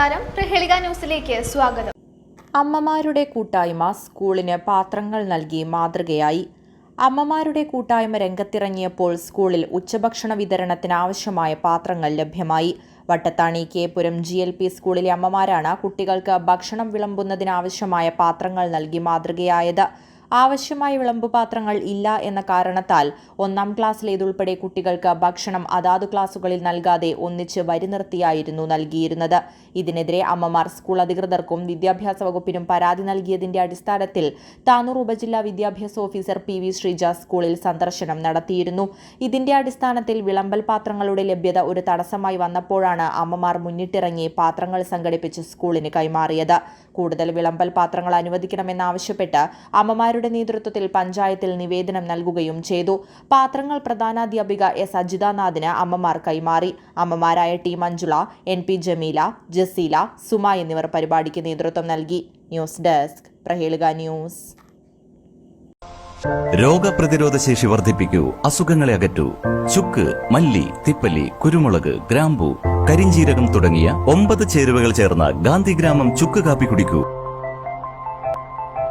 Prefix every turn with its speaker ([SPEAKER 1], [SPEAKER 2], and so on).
[SPEAKER 1] നമസ്കാരം. പ്രഹേളിക ന്യൂസിലേക്ക് സ്വാഗതം.
[SPEAKER 2] അമ്മമാരുടെ കൂട്ടായ്മ സ്കൂളിന് പാത്രങ്ങൾ നൽകി മാതൃകയായി. അമ്മമാരുടെ കൂട്ടായ്മ രംഗത്തിറങ്ങിയപ്പോൾ സ്കൂളിൽ ഉച്ചഭക്ഷണ വിതരണത്തിന് ആവശ്യമായ പാത്രങ്ങൾ ലഭ്യമായി. Vattathani Kepuram G L P സ്കൂളിലെ അമ്മമാരാണ് കുട്ടികൾക്ക് ഭക്ഷണം വിളമ്പുന്നതിനാവശ്യമായ പാത്രങ്ങൾ നൽകി മാതൃകയായത്. ആവശ്യമായ വിളമ്പുപാത്രങ്ങൾ ഇല്ല എന്ന കാരണത്താൽ ഒന്നാം ക്ലാസ്സിലേതുൾപ്പെടെ കുട്ടികൾക്ക് ഭക്ഷണം അതാതു ക്ലാസുകളിൽ നൽകാതെ ഒന്നിച്ച് വരി നിർത്തിയായിരുന്നു നൽകിയിരുന്നത്. ഇതിനെതിരെ അമ്മമാർ സ്കൂൾ അധികൃതർക്കും വിദ്യാഭ്യാസ വകുപ്പിനും പരാതി നൽകിയതിന്റെ അടിസ്ഥാനത്തിൽ താനൂർ ഉപജില്ലാ വിദ്യാഭ്യാസ ഓഫീസർ പി വി ശ്രീജ സ്കൂളിൽ സന്ദർശനം നടത്തിയിരുന്നു. ഇതിന്റെ അടിസ്ഥാനത്തിൽ വിളമ്പൽ പാത്രങ്ങളുടെ ലഭ്യത ഒരു തടസ്സമായി വന്നപ്പോഴാണ് അമ്മമാർ മുന്നിട്ടിറങ്ങി പാത്രങ്ങൾ സംഘടിപ്പിച്ച് സ്കൂളിന് കൈമാറിയത്. കൂടുതൽ വിളമ്പൽ പാത്രങ്ങൾ അനുവദിക്കണമെന്നാവശ്യപ്പെട്ട് അമ്മമാരുടെ നേതൃത്വത്തിൽ പഞ്ചായത്തിൽ നിവേദനം നൽകുകയും ചെയ്തു. പാത്രങ്ങൾ പ്രധാനാധ്യാപിക എസ്. അജിതാനാഥിന് അമ്മമാർ കൈമാറി. അമ്മമാരായ T. Manjula N. P. Jameela Jaseela Suma എന്നിവർ പരിപാടിക്ക് നേതൃത്വം നൽകി. News desk Prahelika news.
[SPEAKER 3] രോഗപ്രതിരോധ ശേഷി വർദ്ധിപ്പിക്കൂ. അസുഖങ്ങളെ അകറ്റൂ. ചുക്ക് മല്ലി തിപ്പല്ലി കുരുമുളക് ഗ്രാമ്പു കരിഞ്ചീരകം തുടങ്ങിയ ഒമ്പത് ചേരുവകൾ ചേർന്ന ഗാന്ധിഗ്രാമം ചുക്ക് കാപ്പി കുടിക്കൂ.